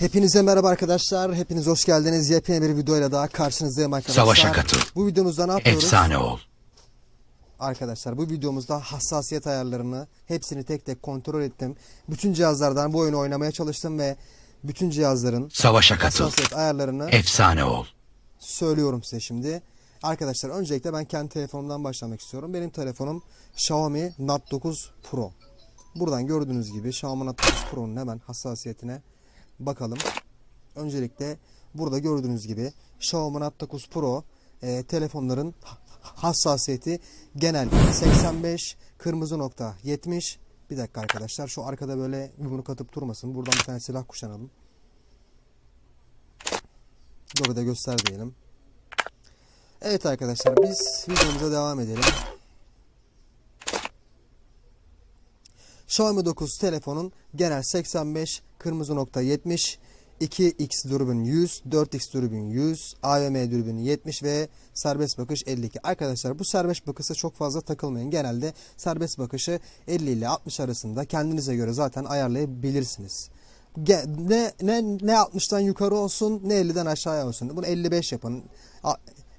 Hepinize merhaba arkadaşlar. Hepiniz hoş geldiniz. Yepyeni bir videoyla daha karşınızdayım arkadaşlar. Savaşa katıl. Bu videomuzda ne yapıyoruz? Efsane ol. Arkadaşlar bu videomuzda hassasiyet ayarlarını hepsini tek tek kontrol ettim. Bütün cihazlardan bu oyunu oynamaya çalıştım ve bütün cihazların Savaşa katıl. hassasiyet ayarlarını Efsane ol. söylüyorum size şimdi. Arkadaşlar öncelikle ben kendi telefonumdan başlamak istiyorum. Benim telefonum Xiaomi Note 9 Pro. Buradan gördüğünüz gibi Xiaomi Note 9 Pro'nun hemen hassasiyetine bakalım. Öncelikle burada gördüğünüz gibi Xiaomi Note 9 Pro e, telefonların hassasiyeti genel 85 kırmızı nokta 70 bir dakika arkadaşlar şu arkada böyle yumruk atıp durmasın. Buradan bir tane silah kuşanalım. Doğru da göster diyelim. Evet arkadaşlar biz videomuza devam edelim. Xiaomi 9 telefonun genel 85 kırmızı nokta 70 2x dürbün 100, 4x dürbün 100, AVM dürbünü 70 ve serbest bakış 52. Arkadaşlar bu serbest bakışa çok fazla takılmayın. Genelde serbest bakışı 50 ile 60 arasında kendinize göre zaten ayarlayabilirsiniz. Ne, ne, ne 60'tan yukarı olsun ne 50'den aşağıya olsun. Bunu 55 yapın.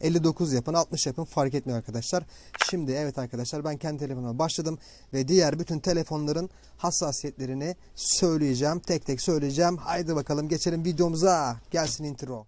A- 59 yapın 60 yapın fark etmiyor arkadaşlar. Şimdi evet arkadaşlar ben kendi telefonuma başladım ve diğer bütün telefonların hassasiyetlerini söyleyeceğim. Tek tek söyleyeceğim. Haydi bakalım geçelim videomuza. Gelsin intro.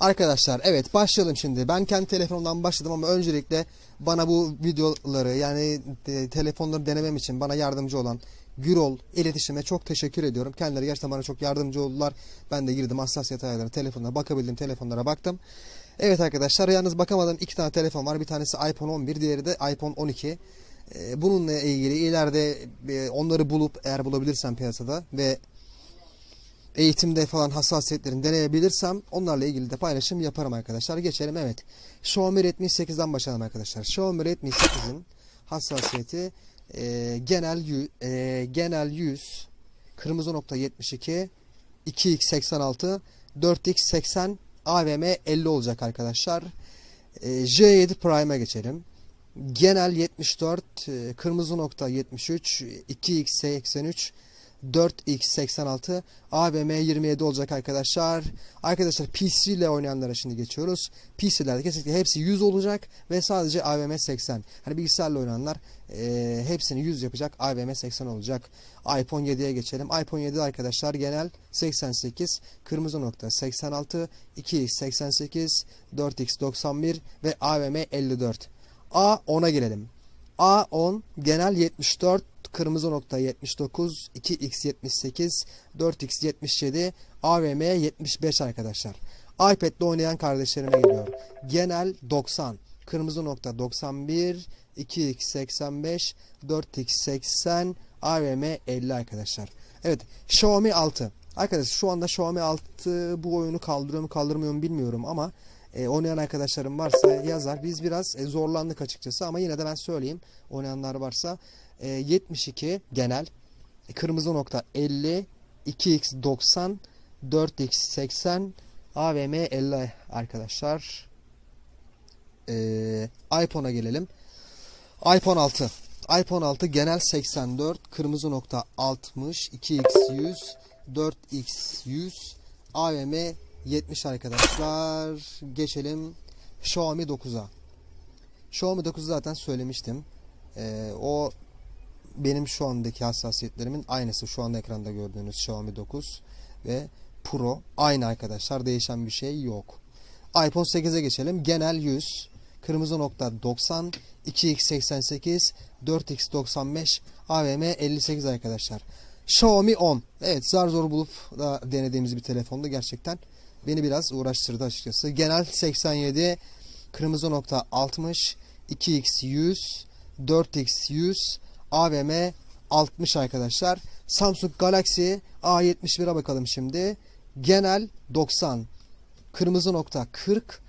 Arkadaşlar evet başlayalım şimdi. Ben kendi telefonumdan başladım ama öncelikle bana bu videoları yani e, telefonları denemem için bana yardımcı olan Gürol iletişime çok teşekkür ediyorum. Kendileri gerçekten bana çok yardımcı oldular. Ben de girdim hassasiyet ayarları telefonlara bakabildim telefonlara baktım. Evet arkadaşlar yalnız bakamadığım iki tane telefon var. Bir tanesi iPhone 11 diğeri de iPhone 12. E, Bununla ilgili ileride e, onları bulup eğer bulabilirsem piyasada ve eğitimde falan hassasiyetlerini deneyebilirsem onlarla ilgili de paylaşım yaparım arkadaşlar. Geçelim evet. Xiaomi Redmi 8'den başlayalım arkadaşlar. Xiaomi Redmi 8'in hassasiyeti e, genel e, genel 100 kırmızı nokta 72 2x86 4x80 AVM 50 olacak arkadaşlar. E, J7 Prime'a geçelim. Genel 74 e, kırmızı nokta 73 2x83 4x86 AVM 27 olacak arkadaşlar. Arkadaşlar PC ile oynayanlara şimdi geçiyoruz. PC'lerde kesinlikle hepsi 100 olacak ve sadece AVM 80. Hani bilgisayarla oynayanlar e, hepsini 100 yapacak. AVM 80 olacak. iPhone 7'ye geçelim. iPhone 7 arkadaşlar genel 88, kırmızı nokta 86, 2x88, 4x91 ve AVM 54. A10'a gelelim. A10 genel 74 kırmızı nokta 79 2x78 4x77 AVM 75 arkadaşlar. iPad'de oynayan kardeşlerime geliyor. Genel 90 kırmızı nokta 91 2x85 4x80 AVM 50 arkadaşlar. Evet Xiaomi 6. Arkadaşlar şu anda Xiaomi 6 bu oyunu kaldırıyor mu bilmiyorum ama e, oynayan arkadaşlarım varsa yazar. Biz biraz e, zorlandık açıkçası ama yine de ben söyleyeyim. Oynayanlar varsa e, 72 genel e, kırmızı nokta 50 2x 90 4x 80 AVM 50 arkadaşlar. E, iPhone'a gelelim. iPhone 6 iPhone 6 genel 84 kırmızı nokta 60 2x 100 4x 100 AVM 70 arkadaşlar. Geçelim Xiaomi 9'a. Xiaomi 9'u zaten söylemiştim. Ee, o benim şu andaki hassasiyetlerimin aynısı. Şu anda ekranda gördüğünüz Xiaomi 9 ve Pro aynı arkadaşlar. Değişen bir şey yok. iPhone 8'e geçelim. Genel 100, kırmızı nokta 90, 2x88, 4x95, AVM 58 arkadaşlar. Xiaomi 10. Evet zar zor bulup da denediğimiz bir telefondu gerçekten. Beni biraz uğraştırdı açıkçası. Genel 87, kırmızı nokta 60, 2x 100, 4x 100, AVM 60 arkadaşlar. Samsung Galaxy A71'e bakalım şimdi. Genel 90, kırmızı nokta 40,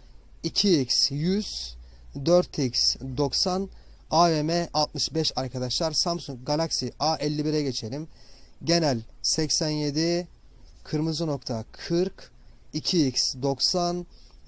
2x 100, 4x 90, AVM 65 arkadaşlar. Samsung Galaxy A51'e geçelim. Genel 87, kırmızı nokta 40, 2x 90,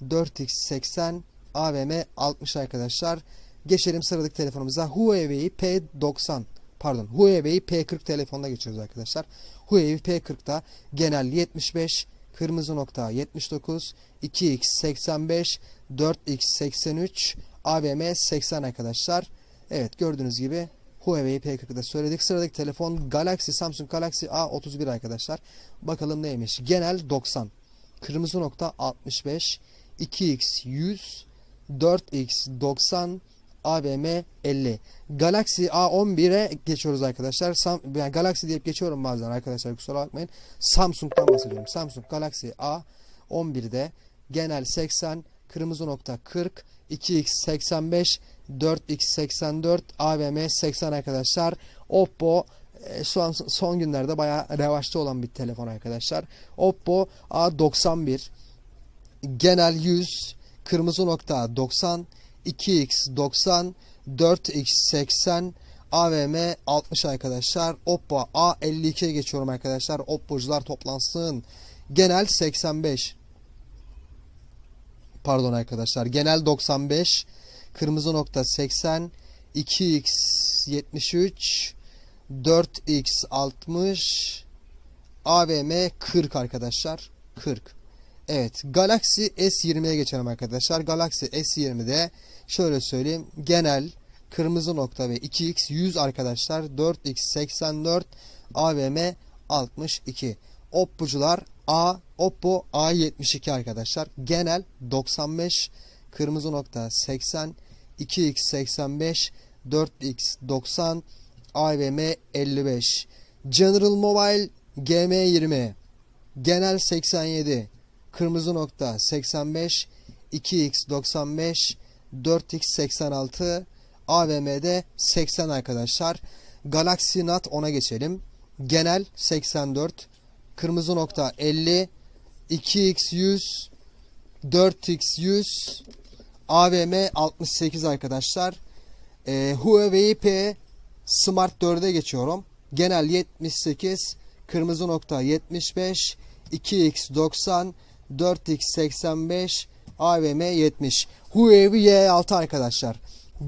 4x 80, AVM 60 arkadaşlar. Geçelim sıradaki telefonumuza. Huawei P90 pardon Huawei P40 telefonuna geçiyoruz arkadaşlar. Huawei P40'da genel 75, kırmızı nokta 79, 2x 85, 4x 83, AVM 80 arkadaşlar. Evet gördüğünüz gibi Huawei P40'da söyledik. Sıradaki telefon Galaxy Samsung Galaxy A31 arkadaşlar. Bakalım neymiş. Genel 90. Kırmızı nokta 65. 2x 100. 4x 90. AVM 50. Galaxy A11'e geçiyoruz arkadaşlar. Sam, yani Galaxy deyip geçiyorum bazen arkadaşlar kusura bakmayın. Samsung'dan bahsediyorum. Samsung Galaxy A11'de genel 80, kırmızı nokta 40, 2x 85, 4x 84, AVM 80 arkadaşlar. Oppo şu an son günlerde bayağı revaçta olan bir telefon arkadaşlar. Oppo A91 genel 100 kırmızı nokta 90 2x 90 4x 80 AVM 60 arkadaşlar. Oppo A52'ye geçiyorum arkadaşlar. Oppo'cular toplansın. Genel 85 pardon arkadaşlar. Genel 95 kırmızı nokta 80 2x 73 4x 60 AVM 40 arkadaşlar 40 Evet Galaxy S20'ye geçelim arkadaşlar. Galaxy S20'de şöyle söyleyeyim genel kırmızı nokta ve 2x 100 arkadaşlar 4x 84 AVM 62 Oppo'cular A Oppo A72 arkadaşlar. Genel 95 kırmızı nokta 80 2x 85 4x 90 AVM 55 General Mobile GM20 genel 87 kırmızı nokta 85 2x 95 4x 86 AVM'de 80 arkadaşlar. Galaxy Note 10'a geçelim. Genel 84 kırmızı nokta 50 2x 100 4x 100 AVM 68 arkadaşlar. Ee, Huawei P Smart 4'e geçiyorum. Genel 78 kırmızı nokta 75 2x 90 4x 85 AVM 70 Huawei Y6 arkadaşlar.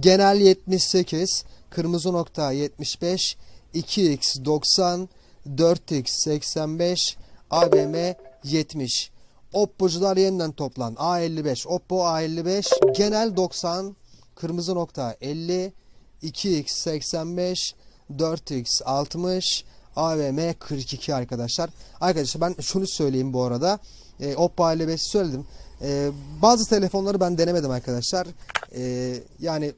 Genel 78 kırmızı nokta 75 2x 90 4x 85 AVM 70 Oppo'cular yeniden toplan. A55 Oppo A55 genel 90 kırmızı nokta 50 2x 85 4x 60 AVM 42 arkadaşlar. Arkadaşlar ben şunu söyleyeyim bu arada. E, Oppo A55 söyledim. E, bazı telefonları ben denemedim arkadaşlar. E, yani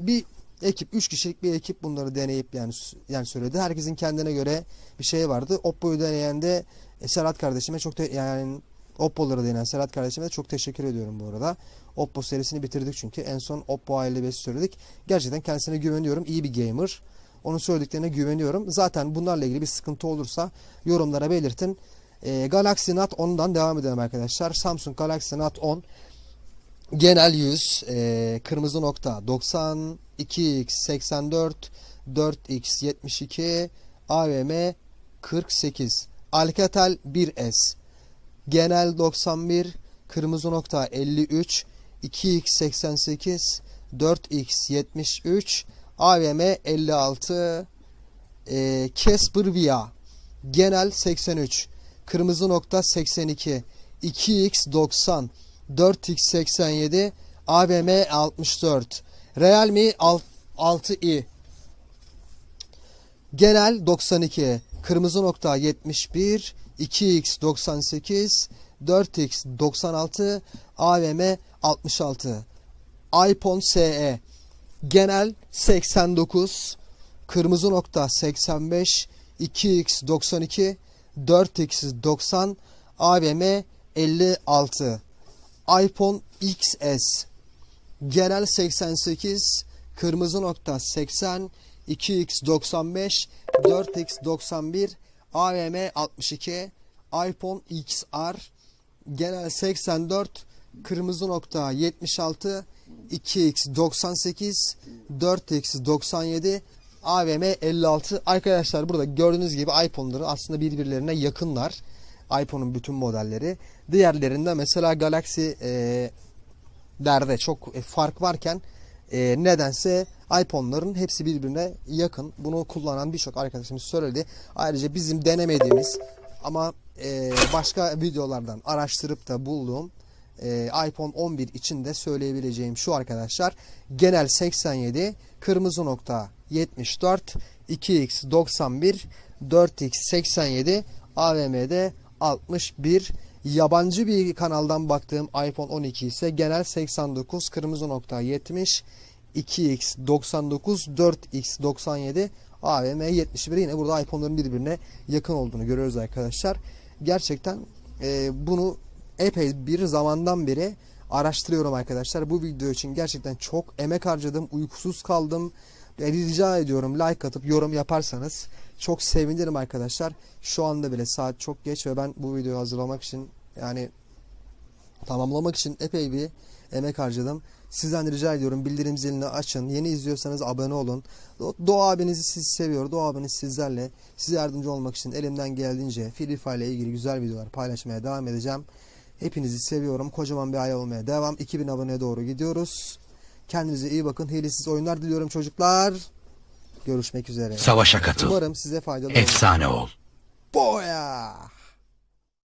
bir ekip 3 kişilik bir ekip bunları deneyip yani yani söyledi. Herkesin kendine göre bir şey vardı. Oppo'yu deneyen de e, Serhat kardeşime çok da yani Oppo'ları deneyen Serhat kardeşime de çok teşekkür ediyorum bu arada. Oppo serisini bitirdik çünkü en son Oppo A55 söyledik. Gerçekten kendisine güveniyorum. İyi bir gamer. Onun söylediklerine güveniyorum. Zaten bunlarla ilgili bir sıkıntı olursa yorumlara belirtin. E, Galaxy Note 10'dan devam edelim arkadaşlar. Samsung Galaxy Note 10 genel 100 e, kırmızı nokta 90 2x 84 4x 72 AVM 48 Alcatel 1S genel 91 kırmızı nokta 53 2x 88 4x 73 AVM 56 e, Casper Via genel 83 kırmızı nokta 82 2x 90 4x 87 AVM 64 Realme 6i genel 92 kırmızı nokta 71 2x 98 4x 96 AVM 66 iPhone SE genel 89 kırmızı nokta 85 2x 92 4x 90 AVM 56 iPhone XS genel 88 kırmızı nokta 80 2x 95 4x 91 AVM 62 iPhone XR genel 84 kırmızı nokta 76 2x 98 4x 97 AVM 56 arkadaşlar burada gördüğünüz gibi iPhone'ları aslında birbirlerine yakınlar iPhone'un bütün modelleri. Diğerlerinde mesela Galaxy e, derde çok fark varken e, nedense iPhone'ların hepsi birbirine yakın. Bunu kullanan birçok arkadaşımız söyledi. Ayrıca bizim denemediğimiz ama e, başka videolardan araştırıp da bulduğum e, iPhone 11 için de söyleyebileceğim şu arkadaşlar. Genel 87, kırmızı nokta 74, 2x 91, 4x 87, AVM'de 61. Yabancı bir kanaldan baktığım iPhone 12 ise genel 89, kırmızı nokta 70, 2x 99, 4x 97, AVM 71. Yine burada iPhone'ların birbirine yakın olduğunu görüyoruz arkadaşlar. Gerçekten e, bunu epey bir zamandan beri araştırıyorum arkadaşlar. Bu video için gerçekten çok emek harcadım, uykusuz kaldım. E, rica ediyorum like atıp yorum yaparsanız çok sevinirim arkadaşlar. Şu anda bile saat çok geç ve ben bu videoyu hazırlamak için yani tamamlamak için epey bir emek harcadım. Sizden rica ediyorum bildirim zilini açın. Yeni izliyorsanız abone olun. Do- Doğa abinizi sizi seviyor. Doğa abiniz sizlerle. Size yardımcı olmak için elimden geldiğince Free Fire ile ilgili güzel videolar paylaşmaya devam edeceğim. Hepinizi seviyorum. Kocaman bir aile olmaya devam. 2000 aboneye doğru gidiyoruz. Kendinize iyi bakın. Hilesiz oyunlar diliyorum çocuklar. Görüşmek üzere. Savaşa katıl. Umarım size faydalı olur. Efsane ol. Boya!